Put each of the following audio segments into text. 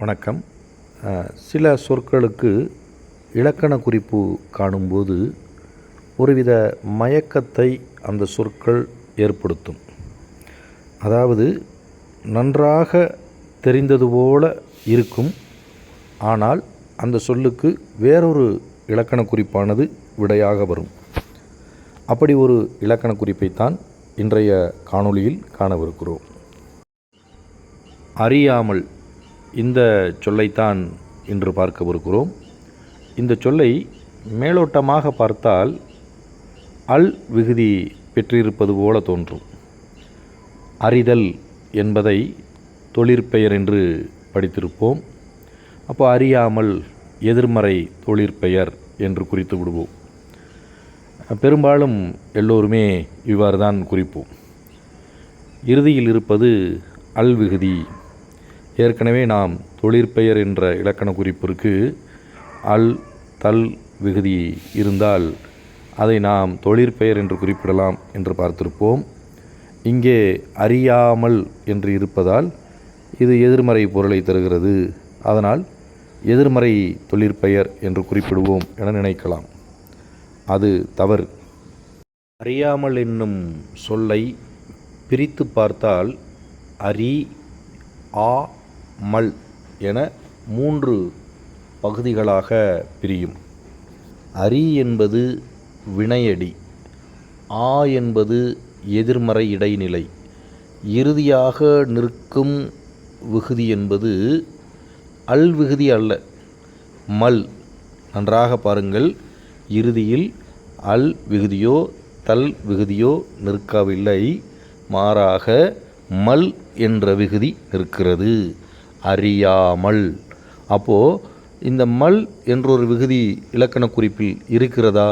வணக்கம். சில சொற்களுக்கு இலக்கண குறிப்பு காணும்போது ஒருவித மயக்கத்தை அந்த சொற்கள் ஏற்படுத்தும். அதாவது நன்றாக தெரிந்தது போல இருக்கும் ஆனால் அந்த சொல்லுக்கு வேறொரு இலக்கண குறிப்பானது விடையாக வரும். அப்படி ஒரு இலக்கண குறிப்பைத்தான் இன்றைய காணொளியில் காணவிருக்கிறோம். அறியாமல் இந்த சொல்லைத்தான் இன்று பார்க்கவிருக்கிறோம் இந்த சொல்லை மேலோட்டமாக பார்த்தால் அல் விகுதி பெற்றிருப்பது போல தோன்றும். அறிதல் என்பதை தொழிற்பெயர் என்று படித்திருப்போம். அப்போ அறியாமல் எதிர்மறை தொழிற்பெயர் என்று குறித்து விடுவோம். பெரும்பாலும் எல்லோருமே இவ்வாறு தான் குறிப்போம். இறுதியில் இருப்பது அல்விகுதி ஏற்கனவே நாம் தொழிற்பெயர் என்ற இலக்கண குறிப்பிற்கு அல் தல் விகுதி இருந்தால் அதை நாம் தொழிற்பெயர் என்று குறிப்பிடலாம் என்று பார்த்திருப்போம். இங்கே அறியாமல் என்று இருப்பதால் இது எதிர்மறை பொருளை தருகிறது. அதனால் எதிர்மறை தொழிற்பெயர் என்று குறிப்பிடுவோம் என நினைக்கலாம். அது தவறு. அறியாமல் என்னும் சொல்லை பிரித்து பார்த்தால் அரி ஆ மல் என மூன்று பகுதிகளாக பிரியும். அரி என்பது வினையடி ஆ என்பது எதிர்மறை இடைநிலை இறுதியாக நிற்கும் விகுதி என்பது அல் விகுதி அல்ல மல். நன்றாக பாருங்கள் இறுதியில் அல் விகுதியோ தல் விகுதியோ நிற்கவில்லை மாறாக மல் என்ற விகுதி நிற்கிறது. அறியாமல். அப்போது இந்த மல் என்றொரு விகுதி இலக்கண குறிப்பில் இருக்கிறதா?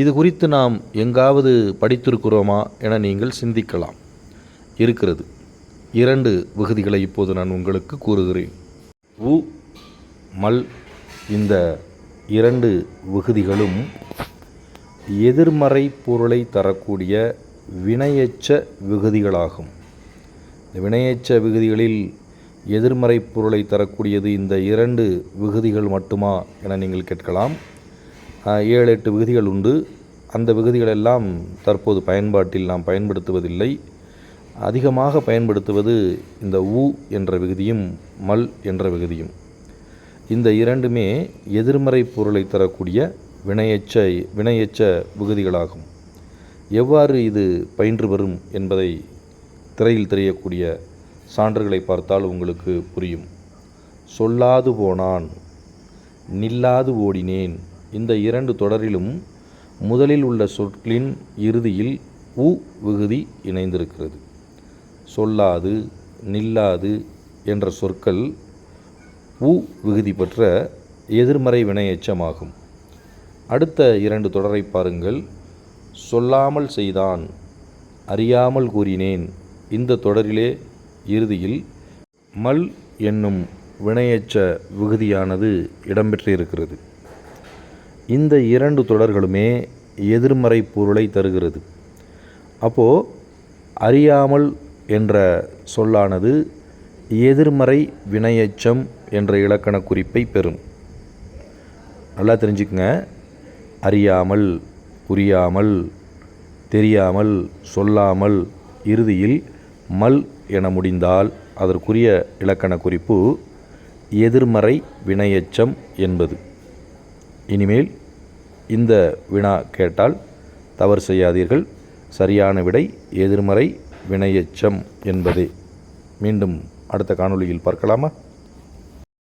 இது குறித்து நாம் எங்காவது படித்திருக்கிறோமா என நீங்கள் சிந்திக்கலாம். இருக்கிறது. இரண்டு விகுதிகளை இப்போது நான் உங்களுக்கு கூறுகிறேன். உ மல் இந்த இரண்டு விகுதிகளும் எதிர்மறை பொருளை தரக்கூடிய வினையச்ச விகுதிகளாகும். இந்த வினையச்ச விகுதிகளில் எதிர்மறை பொருளை தரக்கூடியது இந்த இரண்டு விகுதிகள் மட்டுமா என நீங்கள் கேட்கலாம். ஏழு எட்டு விகுதிகள் உண்டு. அந்த விகுதிகளெல்லாம் தற்போது பயன்பாட்டில் நாம் பயன்படுத்துவதில்லை. அதிகமாக பயன்படுத்துவது இந்த உ என்ற விகுதியும் மல் என்ற விகுதியும். இந்த இரண்டுமே எதிர்மறை பொருளை தரக்கூடிய வினையச்ச வினையச்ச விகுதிகளாகும். எவ்வாறு இது பயின்று வரும் என்பதை திரையில் தெரியக்கூடிய சான்றுகளை பார்த்தால் உங்களுக்கு புரியும். சொல்லாது போனான் நில்லாது ஓடினேன். இந்த இரண்டு தொடரிலும் முதலில் உள்ள சொற்களின் இறுதியில் உ விகுதி இணைந்திருக்கிறது. சொல்லாது நில்லாது என்ற சொற்கள் உ விகுதி பெற்ற எதிர்மறை வினையெச்சமாகும். அடுத்த இரண்டு தொடரை பாருங்கள். சொல்லாமல் செய்தான் அறியாமல் கூறினேன். இந்த தொடரிலே இறுதியில் மல் என்னும் வினையெச்ச விகுதியானது இடம்பெற்றிருக்கிறது. இந்த இரண்டு தொடர்களுமே எதிர்மறை பொருளை தருகிறது. அப்போது அறியாமல் என்ற சொல்லானது எதிர்மறை வினையெச்சம் என்ற இலக்கண குறிப்பை பெறும். நல்லா தெரிஞ்சுக்கங்க. அறியாமல் புரியாமல் தெரியாமல் சொல்லாமல் இறுதியில் மல் என முடிந்தால் அதற்குரிய இலக்கண குறிப்பு எதிர்மறை வினையெச்சம் என்பது. இனிமேல் இந்த வினா கேட்டால் தவறு செய்யாதீர்கள். சரியான விடை எதிர்மறை வினையெச்சம் என்பதே. மீண்டும் அடுத்த காணொளியில் பார்க்கலாமா?